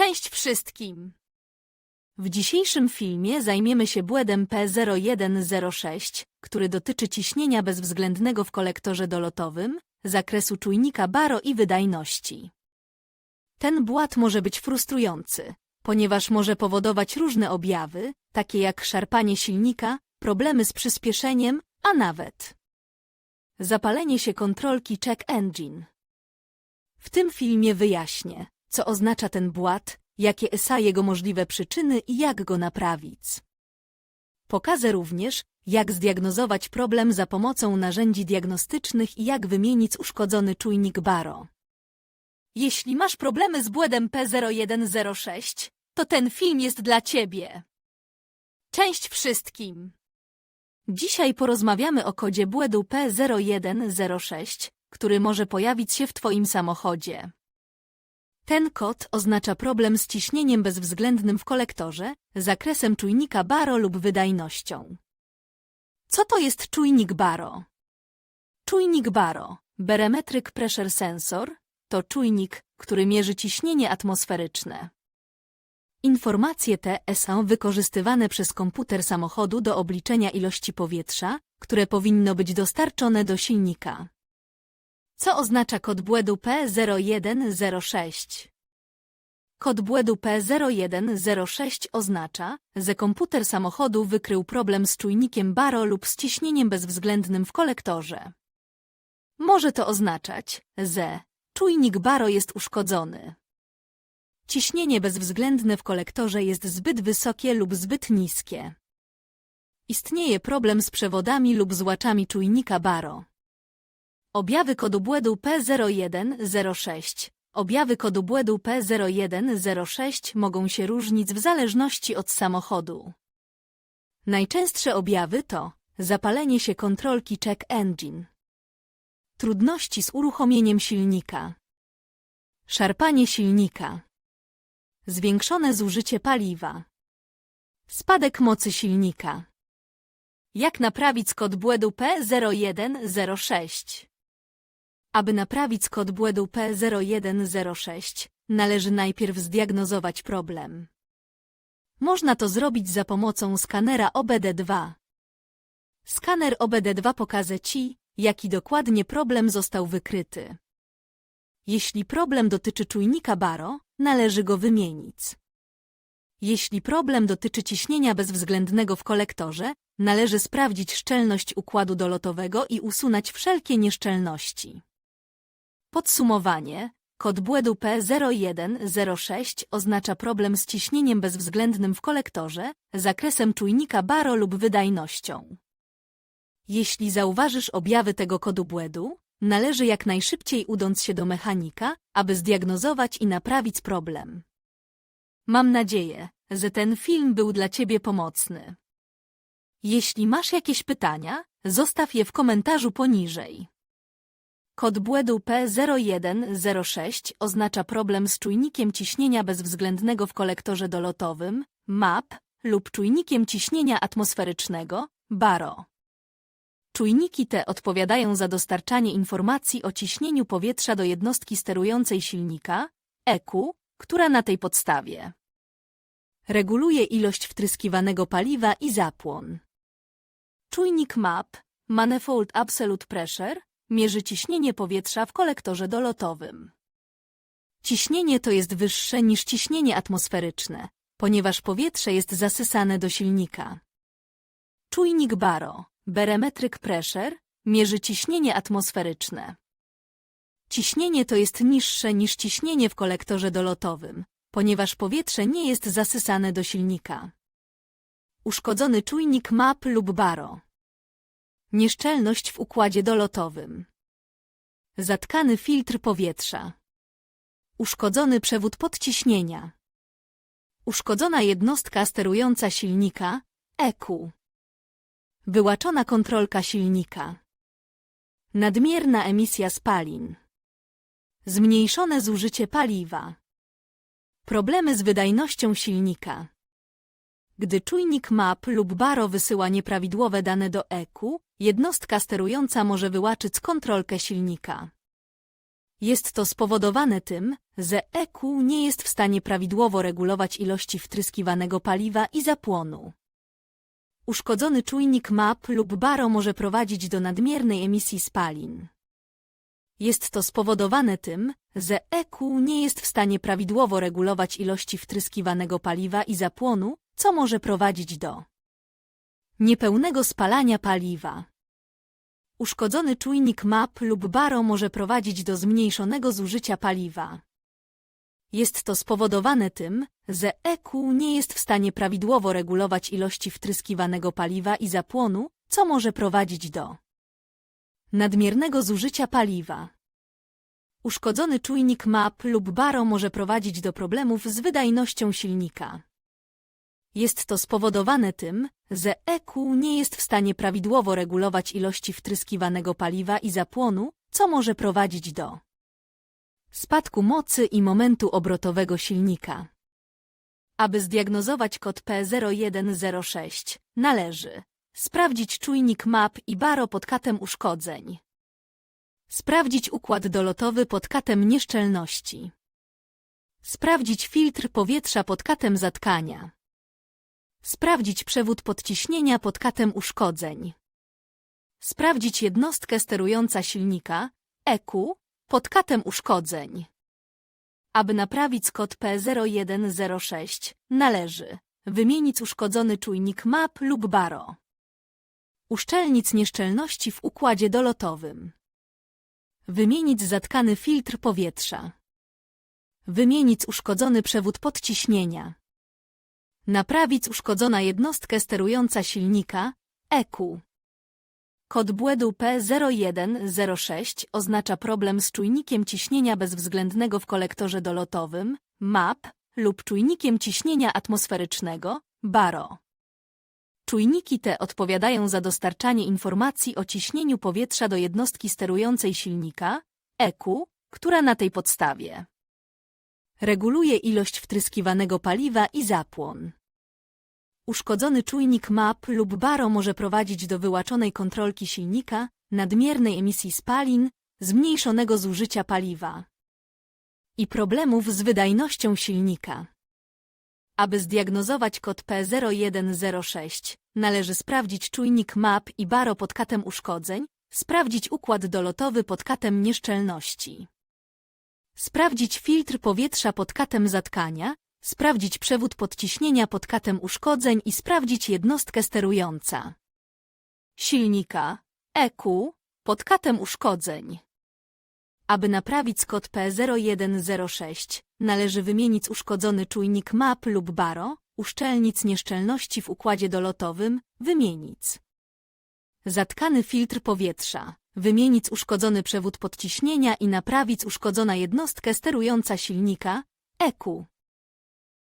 Cześć wszystkim! W dzisiejszym filmie zajmiemy się błędem P0106, który dotyczy ciśnienia bezwzględnego w kolektorze dolotowym, zakresu czujnika baro i wydajności. Ten błąd może być frustrujący, ponieważ może powodować różne objawy, takie jak szarpanie silnika, problemy z przyspieszeniem, a nawet zapalenie się kontrolki check engine. W tym filmie wyjaśnię, co oznacza ten błąd, jakie są jego możliwe przyczyny i jak go naprawić. Pokażę również, jak zdiagnozować problem za pomocą narzędzi diagnostycznych i jak wymienić uszkodzony czujnik baro. Jeśli masz problemy z błędem P0106, to ten film jest dla Ciebie. Cześć wszystkim! Dzisiaj porozmawiamy o kodzie błędu P0106, który może pojawić się w Twoim samochodzie. Ten kod oznacza problem z ciśnieniem bezwzględnym w kolektorze, zakresem czujnika baro lub wydajnością. Co to jest czujnik baro? Czujnik baro, Barometric Pressure Sensor, to czujnik, który mierzy ciśnienie atmosferyczne. Informacje te są wykorzystywane przez komputer samochodu do obliczenia ilości powietrza, które powinno być dostarczone do silnika. Co oznacza kod błędu P0106? Kod błędu P0106 oznacza, że komputer samochodu wykrył problem z czujnikiem baro lub z ciśnieniem bezwzględnym w kolektorze. Może to oznaczać, że czujnik baro jest uszkodzony. Ciśnienie bezwzględne w kolektorze jest zbyt wysokie lub zbyt niskie. Istnieje problem z przewodami lub złaczami czujnika baro. Objawy kodu błędu P0106 Objawy kodu błędu P0106 mogą się różnić w zależności od samochodu. Najczęstsze objawy to zapalenie się kontrolki check engine, trudności z uruchomieniem silnika, szarpanie silnika, zwiększone zużycie paliwa, spadek mocy silnika. Jak naprawić kod błędu P0106? Aby naprawić kod błędu P0106, należy najpierw zdiagnozować problem. Można to zrobić za pomocą skanera OBD2. Skaner OBD2 pokaże Ci, jaki dokładnie problem został wykryty. Jeśli problem dotyczy czujnika baro, należy go wymienić. Jeśli problem dotyczy ciśnienia bezwzględnego w kolektorze, należy sprawdzić szczelność układu dolotowego i usunąć wszelkie nieszczelności. Podsumowanie. Kod błędu P0106 oznacza problem z ciśnieniem bezwzględnym w kolektorze, zakresem czujnika baro lub wydajnością. Jeśli zauważysz objawy tego kodu błędu, należy jak najszybciej udąc się do mechanika, aby zdiagnozować i naprawić problem. Mam nadzieję, że ten film był dla Ciebie pomocny. Jeśli masz jakieś pytania, zostaw je w komentarzu poniżej. Kod błędu P0106 oznacza problem z czujnikiem ciśnienia bezwzględnego w kolektorze dolotowym, MAP, lub czujnikiem ciśnienia atmosferycznego, BARO. Czujniki te odpowiadają za dostarczanie informacji o ciśnieniu powietrza do jednostki sterującej silnika, EQ, która na tej podstawie reguluje ilość wtryskiwanego paliwa i zapłon. Czujnik MAP, Manifold Absolute Pressure, mierzy ciśnienie powietrza w kolektorze dolotowym. Ciśnienie to jest wyższe niż ciśnienie atmosferyczne, ponieważ powietrze jest zasysane do silnika. Czujnik baro, barometric pressure, mierzy ciśnienie atmosferyczne. Ciśnienie to jest niższe niż ciśnienie w kolektorze dolotowym, ponieważ powietrze nie jest zasysane do silnika. Uszkodzony czujnik MAP lub baro. Nieszczelność w układzie dolotowym. Zatkany filtr powietrza. Uszkodzony przewód podciśnienia. Uszkodzona jednostka sterująca silnika, EQ. Wyłaczona kontrolka silnika. Nadmierna emisja spalin. Zmniejszone zużycie paliwa. Problemy z wydajnością silnika. Gdy czujnik MAP lub BARO wysyła nieprawidłowe dane do EQ, jednostka sterująca może wyłaczyć kontrolkę silnika. Jest to spowodowane tym, że EQ nie jest w stanie prawidłowo regulować ilości wtryskiwanego paliwa i zapłonu. Uszkodzony czujnik MAP lub BARO może prowadzić do nadmiernej emisji spalin. Jest to spowodowane tym, że EQ nie jest w stanie prawidłowo regulować ilości wtryskiwanego paliwa i zapłonu, co może prowadzić do niepełnego spalania paliwa. Uszkodzony czujnik MAP lub BARO może prowadzić do zmniejszonego zużycia paliwa. Jest to spowodowane tym, że EQ nie jest w stanie prawidłowo regulować ilości wtryskiwanego paliwa i zapłonu, co może prowadzić do nadmiernego zużycia paliwa. Uszkodzony czujnik MAP lub BARO może prowadzić do problemów z wydajnością silnika. Jest to spowodowane tym, że EQ nie jest w stanie prawidłowo regulować ilości wtryskiwanego paliwa i zapłonu, co może prowadzić do spadku mocy i momentu obrotowego silnika. Aby zdiagnozować kod P0106, należy sprawdzić czujnik MAP i baro pod katem uszkodzeń. Sprawdzić układ dolotowy pod katem nieszczelności. Sprawdzić filtr powietrza pod katem zatkania. Sprawdzić przewód podciśnienia pod katem uszkodzeń. Sprawdzić jednostkę sterująca silnika, EQ, pod katem uszkodzeń. Aby naprawić kod P0106, należy wymienić uszkodzony czujnik MAP lub BARO. Uszczelnić nieszczelności w układzie dolotowym. Wymienić zatkany filtr powietrza. Wymienić uszkodzony przewód podciśnienia. Naprawić uszkodzona jednostkę sterująca silnika, EQ. Kod błędu P0106 oznacza problem z czujnikiem ciśnienia bezwzględnego w kolektorze dolotowym, MAP, lub czujnikiem ciśnienia atmosferycznego, BARO. Czujniki te odpowiadają za dostarczanie informacji o ciśnieniu powietrza do jednostki sterującej silnika, EQ, która na tej podstawie reguluje ilość wtryskiwanego paliwa i zapłon. Uszkodzony czujnik MAP lub BARO może prowadzić do wyłaczonej kontrolki silnika, nadmiernej emisji spalin, zmniejszonego zużycia paliwa i problemów z wydajnością silnika. Aby zdiagnozować kod P0106, należy sprawdzić czujnik MAP i BARO pod katem uszkodzeń, sprawdzić układ dolotowy pod katem nieszczelności. Sprawdzić filtr powietrza pod katem zatkania, sprawdzić przewód podciśnienia pod katem uszkodzeń i sprawdzić jednostkę sterująca. Silnika EQ pod katem uszkodzeń. Aby naprawić kod P0106, należy wymienić uszkodzony czujnik MAP lub BARO, uszczelnic nieszczelności w układzie dolotowym, wymienić. Zatkany filtr powietrza, wymienić uszkodzony przewód podciśnienia i naprawić uszkodzona jednostkę sterująca silnika, EQ.